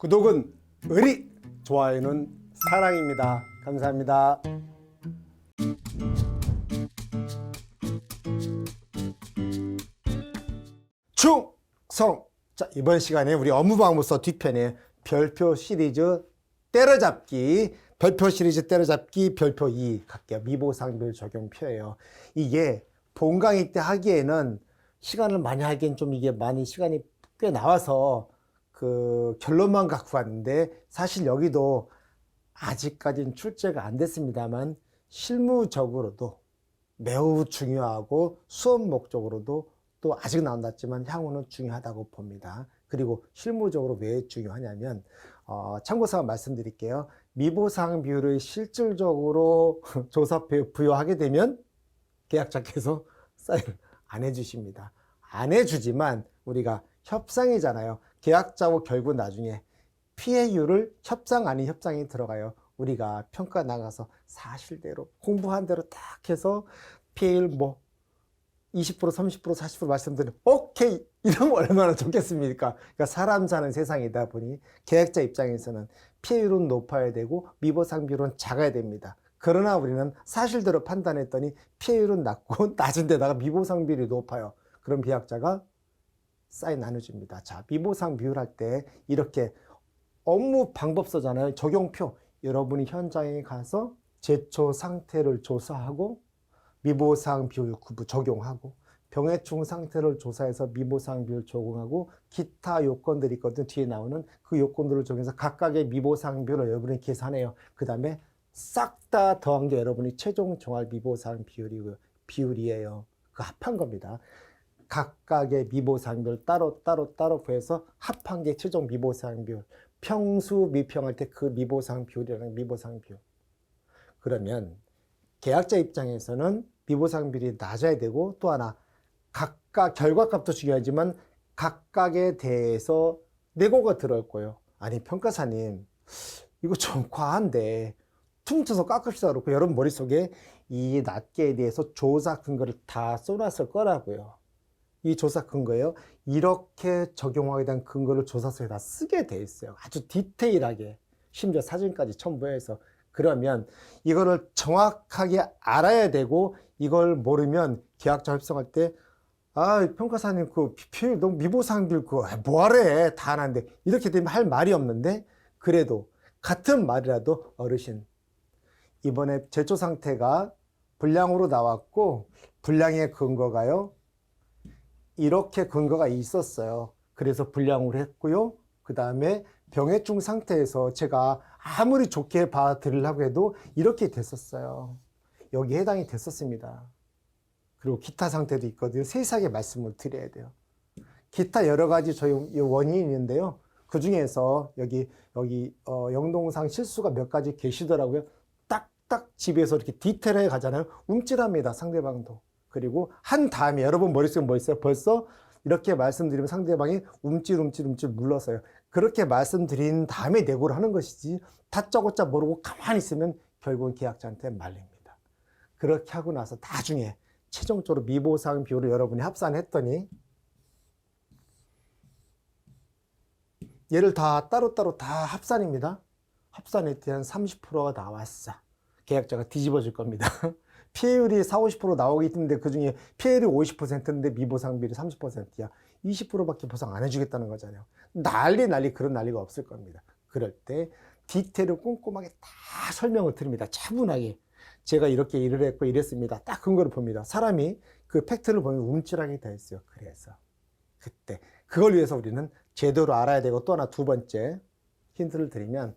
구독은 의리, 좋아요는 사랑입니다. 감사합니다. 충성! 자, 이번 시간에 우리 업무방법서 뒤편에 별표 시리즈 때려잡기, 별표 시리즈 때려잡기, 별표 2 갈게요. 미보상별 적용표예요. 이게 본강의 때 하기에는 시간을 많이 하기엔 좀 이게 많이 시간이 꽤 나와서 그 결론만 갖고 왔는데 사실 여기도 아직까지는 출제가 안 됐습니다만 실무적으로도 매우 중요하고 수업 목적으로도 또 아직 나온다지만 향후는 중요하다고 봅니다. 그리고 실무적으로 왜 중요하냐면 어, 참고사항 말씀드릴게요. 미보상 비율을 실질적으로 조사 부여하게 되면 계약자께서 사인을 안 해주십니다. 안 해주지만 우리가 협상이잖아요. 계약자고 결국 나중에 피해율을 협상 아닌 협상이 들어가요. 우리가 평가 나가서 사실대로 공부한 대로 딱 해서 피해율 뭐 20% 30% 40% 말씀드리면 오케이 이러면 얼마나 좋겠습니까? 그러니까 사람 사는 세상이다 보니 계약자 입장에서는 피해율은 높아야 되고 미보상 비율은 작아야 됩니다. 그러나 우리는 사실대로 판단했더니 피해율은 낮고 낮은 데다가 미보상 비율이 높아요. 그럼 계약자가 사인 나눠줍니다. 자, 미보상 비율할 때 이렇게 업무 방법서잖아요. 적용표. 여러분이 현장에 가서 제초 상태를 조사하고 미보상 비율 구부 적용하고 병해충 상태를 조사해서 미보상 비율 적용하고 기타 요건들이 있거든 뒤에 나오는 그 요건들을 적용해서 각각의 미보상 비율을 여러분이 계산해요. 그 다음에 싹 다 더한 게 여러분이 최종 종합 미보상 비율이 비율이에요. 그 합한 겁니다. 각각의 미보상비율 따로 따로 따로 구해서 합한 게 최종 미보상 비율. 평수 미평할 때 그 미보상 비율이라는 미보상 비율. 그러면 계약자 입장에서는 미보상 비율이 낮아야 되고 또 하나 각각 결과값도 중요하지만 각각에 대해서 내고가 들어올 거예요. 아니 평가사님 이거 좀 과한데 퉁쳐서 깎읍시다 그렇고 여러분 머릿속에 이 낱개에 대해서 조사 근거를 다 써놨을 거라고요. 이 조사 근거예요. 이렇게 적용하게 된 근거를 조사서에 다 쓰게 돼 있어요. 아주 디테일하게. 심지어 사진까지 첨부해서. 그러면 이거를 정확하게 알아야 되고 이걸 모르면 계약자 협상할 때 아, 평가사님 그 PPL 너무 미보상들 그거 뭐하래? 다 하는데. 이렇게 되면 할 말이 없는데 그래도 같은 말이라도 어르신 이번에 제초 상태가 불량으로 나왔고 불량의 근거가요 이렇게 근거가 있었어요. 그래서 불량을 했고요. 그 다음에 병해충 상태에서 제가 아무리 좋게 봐드리려고 해도 이렇게 됐었어요. 여기 해당이 됐었습니다. 그리고 기타 상태도 있거든요. 세세하게 말씀을 드려야 돼요. 기타 여러 가지 저희 원인이 있는데요. 그 중에서 여기, 여기, 어, 영동상 실수가 몇 가지 계시더라고요. 딱딱 집에서 이렇게 디테일하게 가잖아요. 움찔합니다. 상대방도. 그리고 한 다음에 여러분 머릿속에 뭐 있어요? 벌써 이렇게 말씀드리면 상대방이 움찔움찔움찔 물러서요. 그렇게 말씀드린 다음에 내고를 하는 것이지 다짜고짜 모르고 가만히 있으면 결국은 계약자한테 말립니다. 그렇게 하고 나서 나중에 최종적으로 미보상 비율을 여러분이 합산했더니 얘를 다 따로따로 다 합산입니다. 합산했더니 한 30%가 나왔어. 계약자가 뒤집어질 겁니다. 피해율이 4, 50% 나오기 때문에 그 중에 피해율이 50%인데 미보상비율이 30%야. 20%밖에 보상 안 해주겠다는 거잖아요. 난리 난리 그런 난리가 없을 겁니다. 그럴 때 디테일을 꼼꼼하게 다 설명을 드립니다. 차분하게. 제가 이렇게 일을 했고 이랬습니다. 딱 근거를 봅니다. 사람이 그 팩트를 보면 움찔하게 돼 있어요. 그래서 그때 그걸 위해서 우리는 제대로 알아야 되고 또 하나 두 번째 힌트를 드리면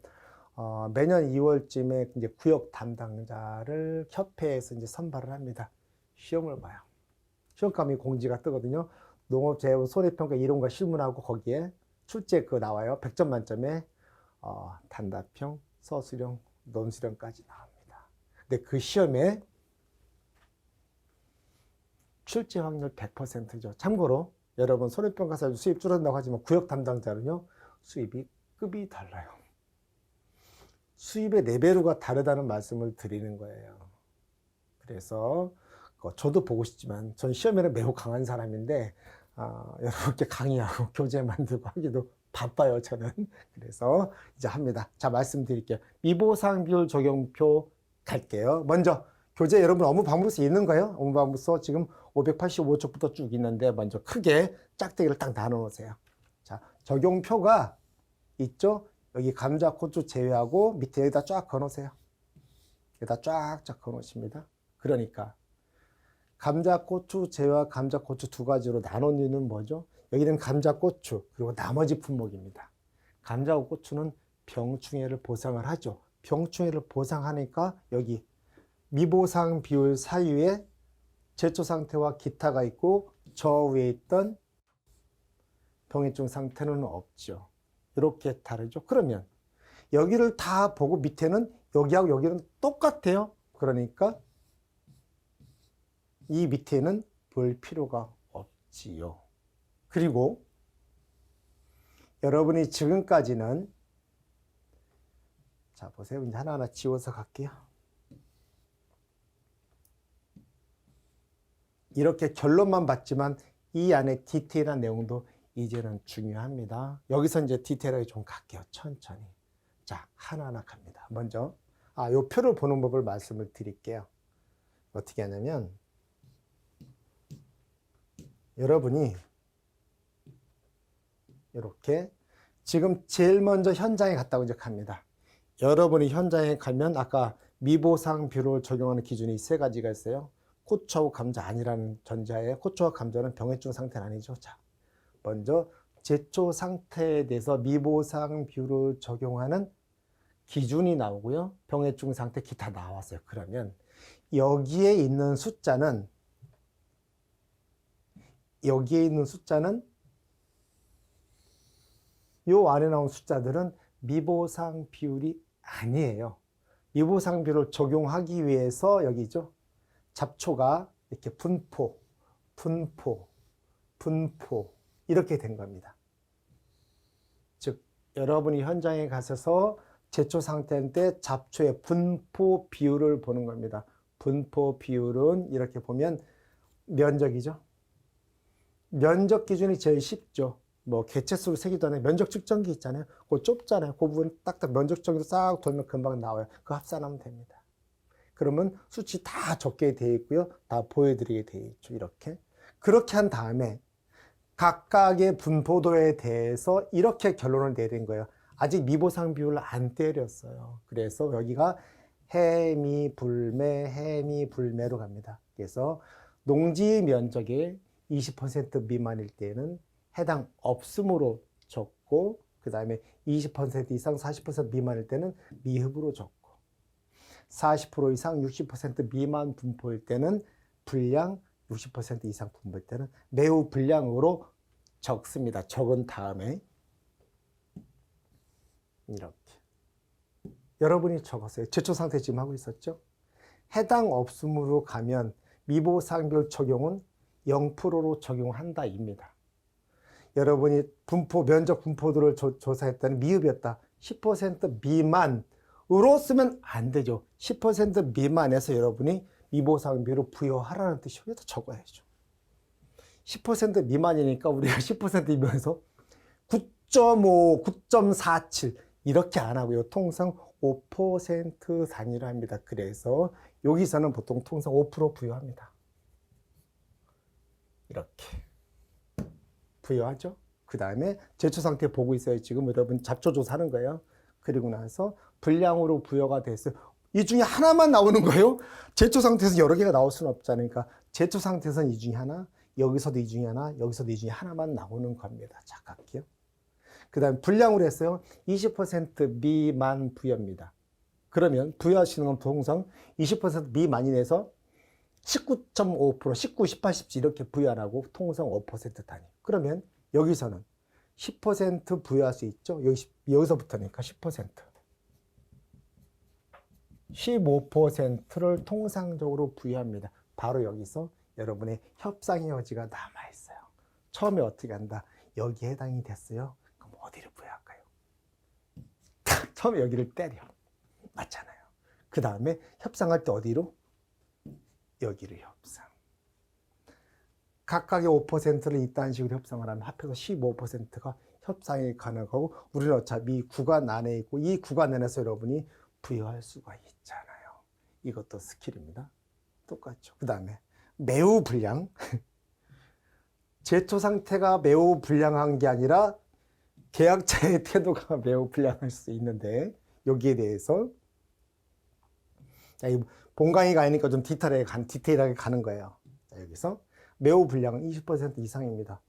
어, 매년 2월쯤에 이제 구역 담당자를 협회에서 이제 선발을 합니다. 시험을 봐요. 시험감이 공지가 뜨거든요. 농업재해원 손해평가 이론과 실문하고 거기에 출제 그 나와요. 100점 만점에 어, 단답형, 서술형, 논술형까지 나옵니다. 근데 그 시험에 출제 확률 100%죠. 참고로 여러분 손해평가사 수입 줄어든다고 하지만 구역 담당자는요 수입이 급이 달라요. 수입의 레벨로가 다르다는 말씀을 드리는 거예요. 그래서 저도 보고 싶지만 전 시험에는 매우 강한 사람인데 아, 여러분께 강의하고 교재 만들고 하기도 바빠요, 저는. 그래서 이제 합니다. 자, 말씀드릴게요. 미보상 비율 적용표 갈게요. 먼저 교재 여러분 업무 방법서 있는 거예요? 업무 방법서 지금 585쪽부터 쭉 있는데 먼저 크게 짝대기를 딱 나눠 놓으세요. 자, 적용표가 있죠? 여기 감자, 고추 제외하고 밑에 여기다 쫙 그어놓으세요. 여기다 쫙쫙 그어놓으십니다. 그러니까 감자, 고추 제외와 감자, 고추 두 가지로 나눈 이유는 뭐죠? 여기는 감자, 고추 그리고 나머지 품목입니다. 감자와 고추는 병충해를 보상을 하죠. 병충해를 보상하니까 여기 미보상 비율 사이에 제초 상태와 기타가 있고 저 위에 있던 병해증 상태는 없죠. 이렇게 다르죠. 그러면 여기를 다 보고 밑에는 여기하고 여기는 똑같아요. 그러니까 이 밑에는 볼 필요가 없지요. 그리고 여러분이 지금까지는 자 보세요. 이제 하나하나 지워서 갈게요. 이렇게 결론만 봤지만 이 안에 디테일한 내용도 이제는 중요합니다. 여기서 이제 디테일하게 좀 갈게요. 천천히. 자, 하나하나 갑니다. 먼저, 아, 요 표를 보는 법을 말씀을 드릴게요. 어떻게 하냐면, 여러분이 이렇게 지금 제일 먼저 현장에 갔다고 이제 갑니다. 여러분이 현장에 가면 아까 미보상 뷰를 적용하는 기준이 세 가지가 있어요. 고추하고 감자 아니라는 전자에 고추와 감자는 병해증 상태는 아니죠. 자, 먼저 제초 상태에 대해서 미보상 뷰를 적용하는 기준이 나오고요. 병해증 상태 기타 나왔어요. 그러면 여기에 있는 숫자는 여기에 있는 숫자는 요 안에 나온 숫자들은 미보상 비율이 아니에요. 미보상 비율을 적용하기 위해서 여기죠. 잡초가 이렇게 분포, 분포, 분포 이렇게 된 겁니다. 즉 여러분이 현장에 가셔서 제초 상태인데 잡초의 분포 비율을 보는 겁니다. 분포 비율은 이렇게 보면 면적이죠. 면적 기준이 제일 쉽죠. 뭐 개체수를 세기도 전에 면적 측정기 있잖아요. 그거 좁잖아요. 그 부분 딱딱 면적 정도 싹 돌면 금방 나와요. 그 합산하면 됩니다. 그러면 수치 다 적게 되어 있고요. 다 보여드리게 되어 있죠. 이렇게. 그렇게 한 다음에 각각의 분포도에 대해서 이렇게 결론을 내린 거예요. 아직 미보상 비율을 안 때렸어요. 그래서 여기가 해미, 불매, 해미, 불매로 갑니다. 그래서 농지 면적의 20% 미만일 때는 해당 없음으로 적고 그 다음에 20% 이상 40% 미만일 때는 미흡으로 적고 40% 이상 60% 미만 분포일 때는 불량 60% 이상 분포일 때는 매우 불량으로 적습니다. 적은 다음에 이렇게 여러분이 적었어요. 제초 상태 지금 하고 있었죠? 해당 없음으로 가면 미보상별 적용은 0%로 적용한다입니다. 여러분이 분포 면적 분포도를 조, 조사했다는 미흡이었다. 10% 미만으로 쓰면 안 되죠. 10% 미만에서 여러분이 미보상비를 부여하라는 뜻이 여기다 적어야죠. 10% 미만이니까 우리가 10% 미만에서 9.5, 9.47 이렇게 안 하고요. 통상 5% 단위로 합니다. 그래서 여기서는 보통 통상 5% 부여합니다. 이렇게 부여하죠. 그 다음에 제초 상태 보고 있어요. 지금 여러분 잡초 조사하는 거예요. 그리고 나서 분량으로 부여가 됐어요. 이 중에 하나만 나오는 거예요. 제초 상태에서 여러 개가 나올 수는 없잖아요. 그러니까 제초 상태에서는 이 중에 하나, 여기서도 이 중에 하나, 여기서도 이 중에 하나만 나오는 겁니다. 자, 갈게요. 그 다음에 분량으로 했어요. 20% 미만 부여입니다. 그러면 부여하시는 건 통상 20% 미만이 내서 19.5%, 19, 18, 17 이렇게 부여하라고 통상 5% 단위. 그러면 여기서는 10% 부여할 수 있죠? 여기, 여기서부터니까 10%. 15%를 통상적으로 부여합니다. 바로 여기서 여러분의 협상의 여지가 남아 있어요. 처음에 어떻게 한다? 여기에 해당이 됐어요. 그럼 어디를 부여할까요? 처음에 여기를 때려. 맞잖아요. 그 다음에 협상할 때 어디로? 여기를 협상. 각각의 5%를 이딴 식으로 협상을 하면 합해서 15%가 협상이 가능하고 우리는 어차피 이 구간 안에 있고 이 구간 안에서 여러분이 부여할 수가 있잖아요. 이것도 스킬입니다. 똑같죠. 그 다음에 매우 불량. 제초 상태가 매우 불량한 게 아니라 계약자의 태도가 매우 불량할 수 있는데 여기에 대해서 자, 이 본강의가 아니니까 좀 디테일하게, 간, 디테일하게 가는 거예요. 자, 여기서 매우 불량은 20% 이상입니다.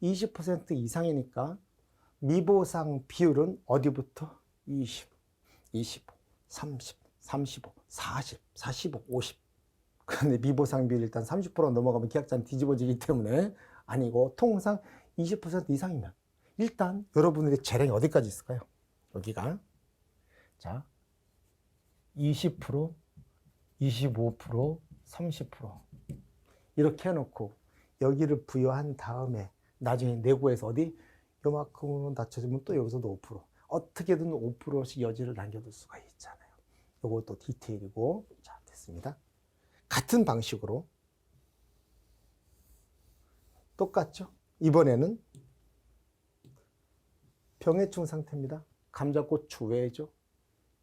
20% 이상이니까 미보상 비율은 어디부터? 20, 25, 30, 35, 40, 45, 50. 그런데 미보상 비율 일단 30% 넘어가면 계약자는 뒤집어지기 때문에 아니고 통상 20% 이상이면 일단 여러분들의 재량이 어디까지 있을까요? 여기가 자 20%, 25%, 30% 이렇게 해놓고 여기를 부여한 다음에 나중에 내고에서 어디 요만큼으로 낮춰주면 또 여기서 도 5% 어떻게든 5%씩 여지를 남겨둘 수가 있잖아요. 요것도 디테일이고 자 됐습니다. 같은 방식으로 똑같죠? 이번에는 병해충 상태입니다. 감자고추 외죠.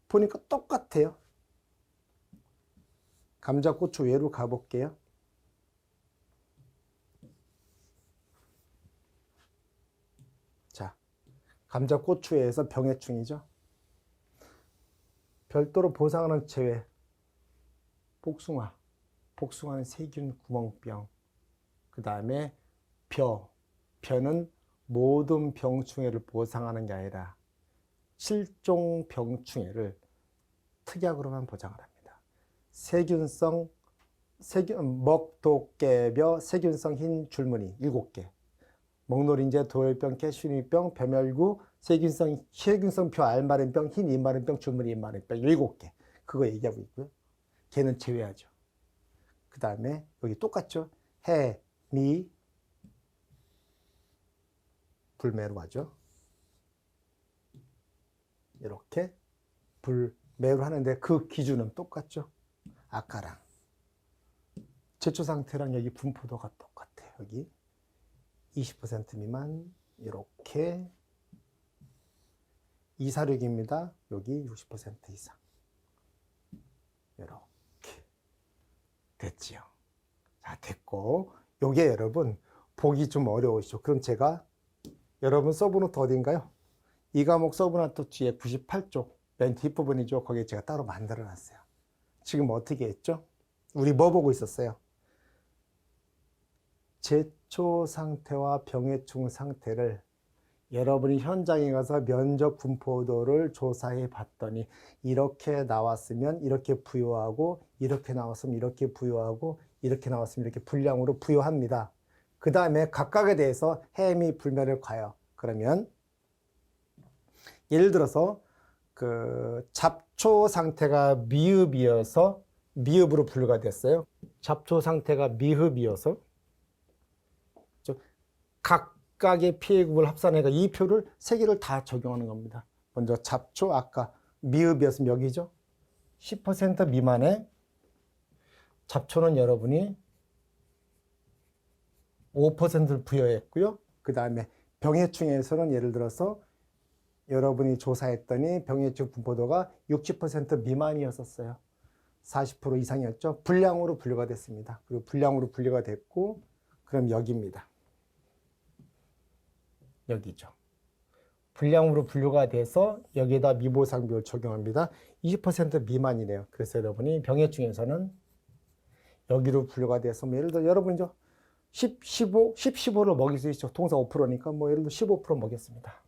보니까 똑같아요. 감자고추 외로 가볼게요. 자, 감자고추에서 병해충이죠. 별도로 보상하는 제외. 복숭아. 복숭아는 세균 구멍병. 그 다음에 벼. 벼는 모든 병충해를 보상하는 게 아니라 실종 병충해를 특약으로만 보장을 합니다. 세균성 세균 먹 독 개 벼 세균성 흰 줄무늬 7개. 목노린재 도열병 개슈니병 벼멸구 세균성 세균성 표 알마른병 흰 이마른병 줄무늬 이마른병 7개. 그거 얘기하고 있고요. 걔는 제외하죠. 그 다음에 여기 똑같죠. 해, 미, 불매로 하죠. 이렇게 불매로 하는데 그 기준은 똑같죠. 아까랑 제초 상태랑 여기 분포도가 똑같아요. 여기 20% 미만 이렇게 이사륙입니다. 여기 60% 이상 이렇게 됐지요. 자 됐고 요게 여러분 보기 좀 어려우시죠. 그럼 제가 여러분 서브노트 어딘가요? 이 과목 서브노트 뒤에 98쪽 맨 뒷부분이죠. 거기에 제가 따로 만들어 놨어요. 지금 어떻게 했죠? 우리 뭐 보고 있었어요? 제초 상태와 병해충 상태를 여러분이 현장에 가서 면적 분포도를 조사해 봤더니 이렇게 나왔으면 이렇게 부여하고 이렇게 나왔으면 이렇게 부여하고 이렇게 나왔으면 이렇게 분량으로 부여합니다. 그 다음에 각각에 대해서 해미 불멸을 가요. 그러면 예를 들어서 그 잡초 상태가 미흡이어서 미흡으로 분류가 됐어요. 잡초 상태가 미흡이어서 각 각의 피해급을 합산해가 이 표를 세 개를 다 적용하는 겁니다. 먼저 잡초 아까 미흡이었으면 여기죠. 10% 미만의 잡초는 여러분이 5%를 부여했고요. 그 다음에 병해충에서는 예를 들어서 여러분이 조사했더니 병해충 분포도가 60% 미만이었었어요. 40% 이상이었죠. 불량으로 분류가 됐습니다. 그리고 불량으로 분류가 됐고, 그럼 여기입니다. 여기죠. 불량으로 분류가 돼서 여기에다 미보상비율 적용합니다. 20% 미만이네요. 그래서 여러분이 병해충에서는 여기로 분류가 돼서 뭐 예를 들어 여러분이 10, 15, 10, 15를 먹일 수 있죠. 통상 5%니까 뭐 예를 들어 15% 먹였습니다.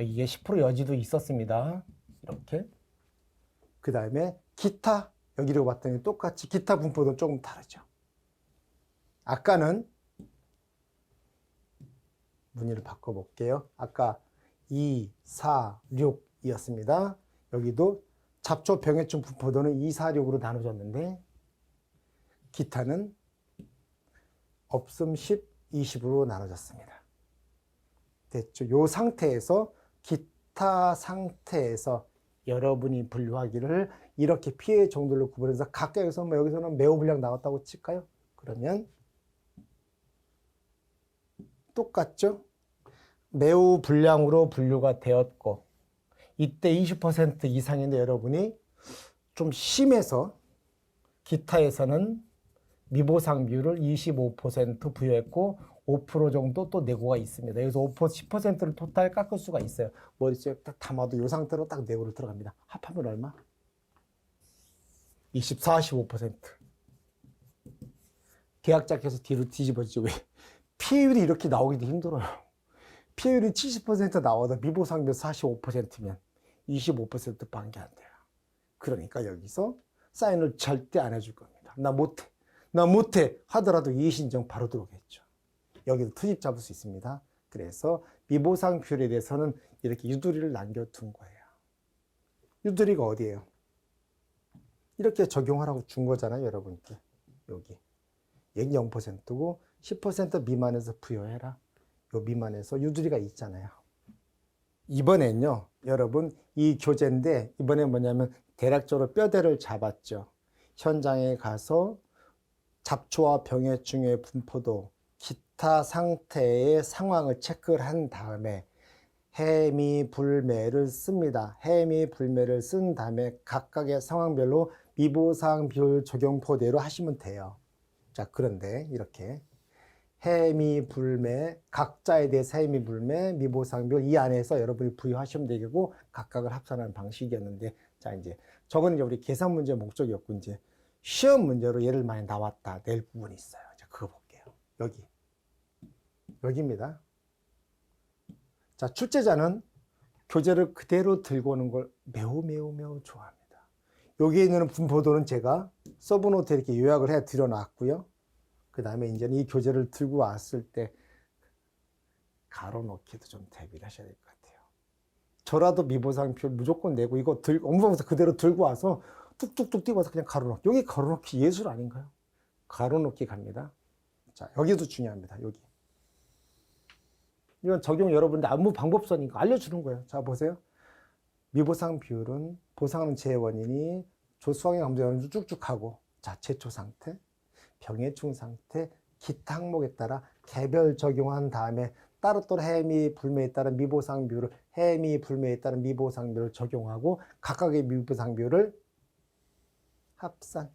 여기에 10% 여지도 있었습니다. 이렇게. 그 다음에 기타 여기로 봤더니 똑같이 기타 분포도 조금 다르죠. 아까는 무늬를 바꿔볼게요. 아까 2, 4, 6이었습니다. 여기도 잡초 병해충 분포도는 2, 4, 6으로 나눠졌는데 기타는 없음 10, 20으로 나눠졌습니다. 됐죠? 요 상태에서 기타 상태에서 여러분이 분류하기를 이렇게 피해 정도를 구분해서 각각에서 뭐 여기서는 매우 분량 나왔다고 칠까요? 그러면 똑같죠? 매우 불량으로 분류가 되었고 이때 20% 이상인데 여러분이 좀 심해서 기타에서는 미보상 비율을 25% 부여했고 5% 정도 또 내고가 있습니다. 여기서 5% 10%를 토탈 깎을 수가 있어요. 머릿속에 딱 담아도 이 상태로 딱 내고를 들어갑니다. 합하면 얼마? 24, 15%. 계약자께서 뒤로 뒤집어지죠. 왜? 피해율이 이렇게 나오기도 힘들어요. 피해율이 70% 나와도 미보상비 45%면 25%밖에 안 돼요. 그러니까 여기서 사인을 절대 안 해줄 겁니다. 나 못해. 나 못해. 하더라도 이의신청 바로 들어오겠죠. 여기도 트집 잡을 수 있습니다. 그래서 미보상 비율에 대해서는 이렇게 유두리를 남겨둔 거예요. 유두리가 어디예요? 이렇게 적용하라고 준 거잖아요, 여러분께. 여기. 여기 0%고 10% 미만에서 부여해라. 요 미만에서 유두리가 있잖아요. 이번엔요, 여러분, 이 교재인데, 이번에 뭐냐면, 대략적으로 뼈대를 잡았죠. 현장에 가서 잡초와 병해충의 분포도, 기타 상태의 상황을 체크를 한 다음에, 해미, 불매를 씁니다. 해미, 불매를 쓴 다음에 각각의 상황별로 미보상 비율 적용포대로 하시면 돼요. 자, 그런데 이렇게 해미, 불매, 각자에 대해서 해미, 불매, 미보상별 이 안에서 여러분이 부여하시면 되고 각각을 합산하는 방식이었는데 자, 이제 저건 이제 우리 계산 문제 목적이었고 이제 시험 문제로 예를 많이 나왔다 낼 부분이 있어요. 자, 그거 볼게요. 여기. 여기입니다. 자, 출제자는 교재를 그대로 들고 오는 걸 매우 매우 매우 좋아합니다. 여기에 있는 분포도는 제가 서브노트 이렇게 요약을 해 드려 놨고요. 그 다음에 이제는 이 교재를 들고 왔을 때 가로 넣기도 좀 대비를 하셔야 될 것 같아요. 저라도 미보상표 무조건 내고 이거 들, 업무방에서 그대로 들고 와서 뚝뚝뚝 띄워서 그냥 가로 넣기. 여기 가로 넣기 예술 아닌가요? 가로 넣기 갑니다. 자, 여기도 중요합니다. 여기. 이건 적용 여러분들 안무 방법서니까 알려주는 거예요. 자, 보세요. 미보상 비율은 보상하는 재원인이 조수항의 감정을 쭉쭉 하고 자, 제초 상태, 병해충 상태, 기타 항목에 따라 개별 적용한 다음에 따로따로 해미 불매에 따른 미보상 비율을 해미 불매에 따른 미보상 비율을 적용하고 각각의 미보상 비율을 합산.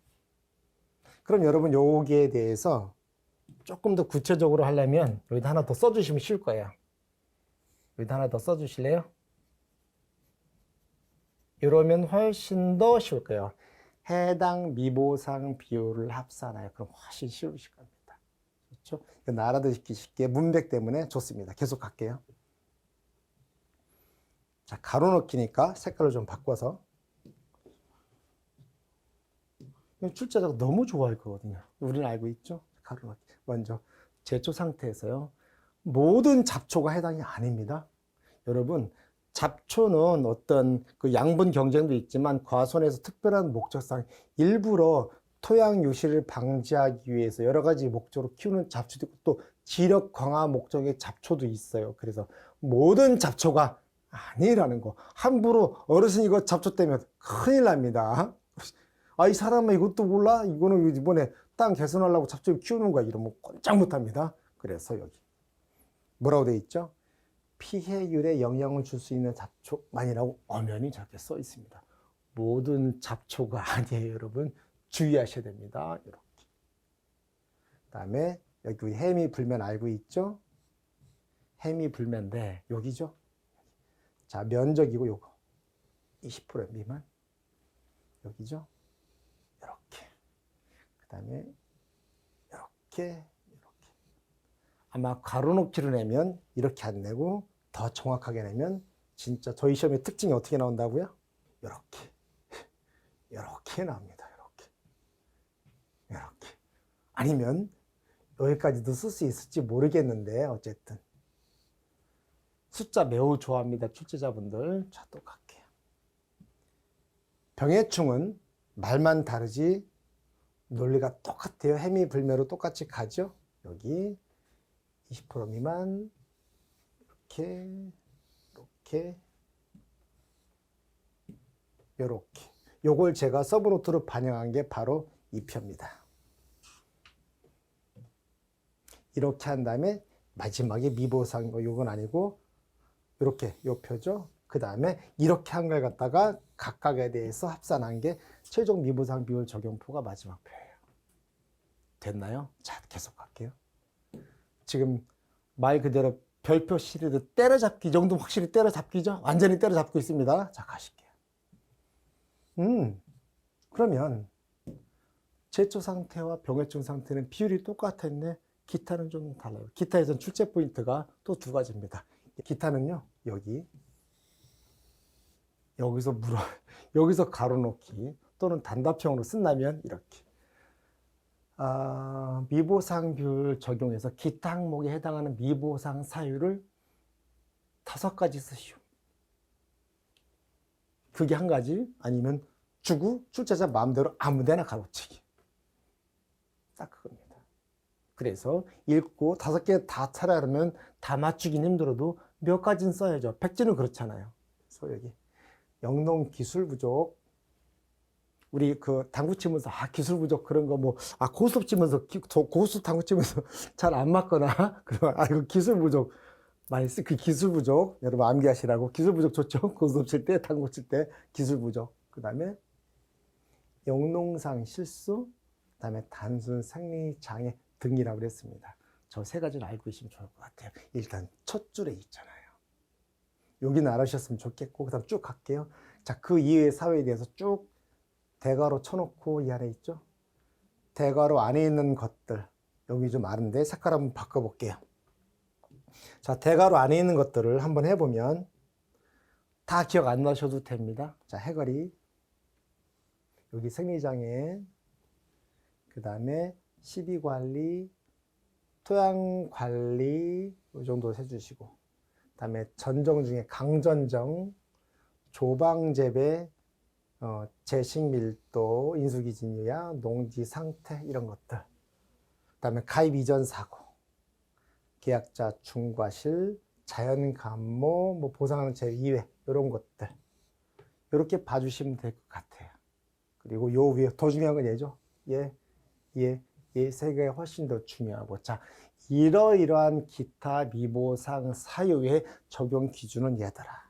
그럼 여러분 여기에 대해서 조금 더 구체적으로 하려면 여기다 하나 더 써주시면 쉬울 거예요. 여기다 하나 더 써주실래요? 이러면 훨씬 더 쉬울 거예요. 해당 미보상 비율을 합산하여 그럼 훨씬 쉬우실 겁니다. 그렇죠? 이거 알아듣기 쉽게 문백 때문에 좋습니다. 계속 갈게요. 자, 가로 넣기니까 색깔을 좀 바꿔서 출제자가 너무 좋아할 거거든요. 우리는 알고 있죠? 가로 넣기. 먼저 제초 상태에서요. 모든 잡초가 해당이 아닙니다. 여러분, 잡초는 어떤 그 양분 경쟁도 있지만 과수원에서 특별한 목적상 일부러 토양 유실을 방지하기 위해서 여러 가지 목적으로 키우는 잡초도 있고 또 지력 강화 목적의 잡초도 있어요. 그래서 모든 잡초가 아니라는 거. 함부로 어르신 이거 잡초 때문에 큰일 납니다. 아, 이 사람은 이것도 몰라? 이거는 이번에 땅 개선하려고 잡초 키우는 거야. 이러면 꼼짝 못 합니다. 그래서 여기. 뭐라고 돼 있죠? 피해율에 영향을 줄 수 있는 잡초만이라고 엄연히 저렇게 써 있습니다. 모든 잡초가 아니에요, 여러분. 주의하셔야 됩니다. 이렇게. 그다음에 여기 우리 불면 알고 있죠? 해미 불면인데 여기죠. 자, 면적이고 요거 20% 미만 여기죠. 이렇게. 그다음에 이렇게 아마 가로 놓기를 내면 이렇게 안 내고 더 정확하게 내면 진짜 저희 시험의 특징이 어떻게 나온다고요? 이렇게 이렇게 나옵니다. 이렇게 이렇게 아니면 여기까지도 쓸 수 있을지 모르겠는데 어쨌든 숫자 매우 좋아합니다. 출제자분들 자 또 갈게요. 병해충은 말만 다르지 논리가 똑같아요. 해미 불매로 똑같이 가죠. 여기 20% 미만 이렇게 이렇게 요렇게 요걸 제가 서브노트로 반영한 게 바로 이 표입니다. 이렇게 한 다음에 마지막에 미보상 요건 아니고 이렇게 요 표죠. 그 다음에 이렇게 한 걸 갖다가 각각에 대해서 합산한 게 최종 미보상 비율 적용표가 마지막 표예요. 됐나요? 자, 계속 갈게요. 지금 말 그대로 별표 시리즈 때려잡기 정도 확실히 때려잡기죠? 완전히 때려잡고 있습니다. 자, 가실게요. 음, 그러면 제초 상태와 병해증 상태는 비율이 똑같았네. 기타는 좀 달라요. 기타에서는 출제 포인트가 또 두 가지입니다. 기타는요, 여기. 여기서 물어, 여기서 가로놓기 또는 단답형으로 쓴다면 이렇게. 아, 미보상 비율 적용해서 기타 항목에 해당하는 미보상 사유를 다섯 가지 쓰시오. 그게 한 가지 아니면 주구 출제자 마음대로 아무데나 가로치기. 딱 그겁니다. 그래서 읽고 다섯 개다 찾아려면 다 맞추긴 힘들어도 몇 가지는 써야죠. 백지는 그렇잖아요. 그래서 여기 영농 기술 부족. 우리 그 당구 치면서 아 기술 부족 그런 거 뭐 아 고수업 치면서 기- 저 고수 당구 치면서 잘 안 맞거나 그러면 아 이거 기술 부족 많이 쓰 그 기술 부족 여러분 암기하시라고 기술 부족 좋죠 고수업 칠때 당구 칠 때 기술 부족 그 다음에 영농상 실수 그 다음에 단순 생리 장애 등이라고 그랬습니다. 저 세 가지를 알고 계시면 좋을 것 같아요. 일단 첫 줄에 있잖아요. 여기는 알아주셨으면 좋겠고 그 다음 쭉 갈게요. 자, 그 이외의 사회에 대해서 쭉 대괄호 쳐놓고 이 안에 있죠. 대괄호 안에 있는 것들 여기 좀 많은데 색깔 한번 바꿔볼게요. 자, 대괄호 안에 있는 것들을 한번 해보면 다 기억 안 나셔도 됩니다. 자, 해거리 여기 생리장애 그 다음에 시비관리, 토양관리 이 정도 해주시고 그 다음에 전정 중에 강전정, 조방재배, 어, 재식 밀도, 인수기진유야, 농지 상태 이런 것들 그 다음에 가입 이전 사고, 계약자 중과실, 자연 감모, 뭐 보상하는 제 이외 이런 것들 이렇게 봐주시면 될 것 같아요. 그리고 요 위에 더 중요한 건 얘죠. 예, 예, 예, 세 개가 훨씬 더 중요하고. 자, 이러이러한 기타 미보상 사유의 적용 기준은 얘들아.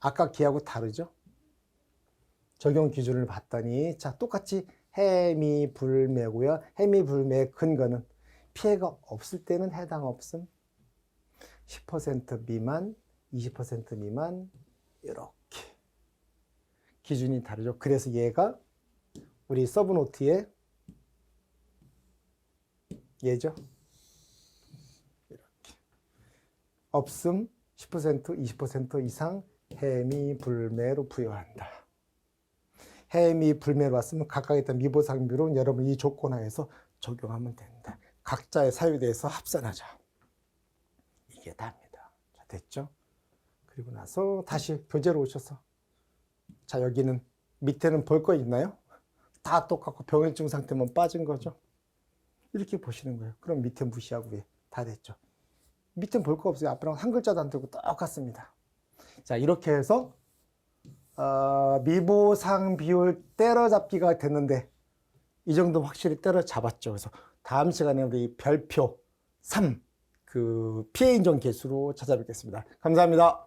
아까 기하고 다르죠? 적용 기준을 봤더니, 자, 똑같이 해미 불매고요. 해미 불매의 근거는 피해가 없을 때는 해당 없음. 10% 미만, 20% 미만, 이렇게. 기준이 다르죠. 그래서 얘가 우리 서브노트에 얘죠. 이렇게. 없음 10% 20% 이상 해미 불매로 부여한다. 해미 불매로 왔으면 각각에 있던 미보상비로 여러분 이 조건 하에서 적용하면 된다. 각자의 사유에 대해서 합산하자. 이게 답니다. 자, 됐죠? 그리고 나서 다시 교재로 오셔서 자 여기는 밑에는 볼 거 있나요? 다 똑같고 병해증 상태만 빠진 거죠. 이렇게 보시는 거예요. 그럼 밑에 무시하고 위에 다 됐죠. 밑에 볼 거 없어요. 앞이랑 한 글자도 안 되고 똑같습니다. 자 이렇게 해서 어, 미보상 비율 때려잡기가 됐는데 이 정도 확실히 때려잡았죠. 그래서 다음 시간에 우리 별표 3, 그 피해 인정 개수로 찾아뵙겠습니다. 감사합니다.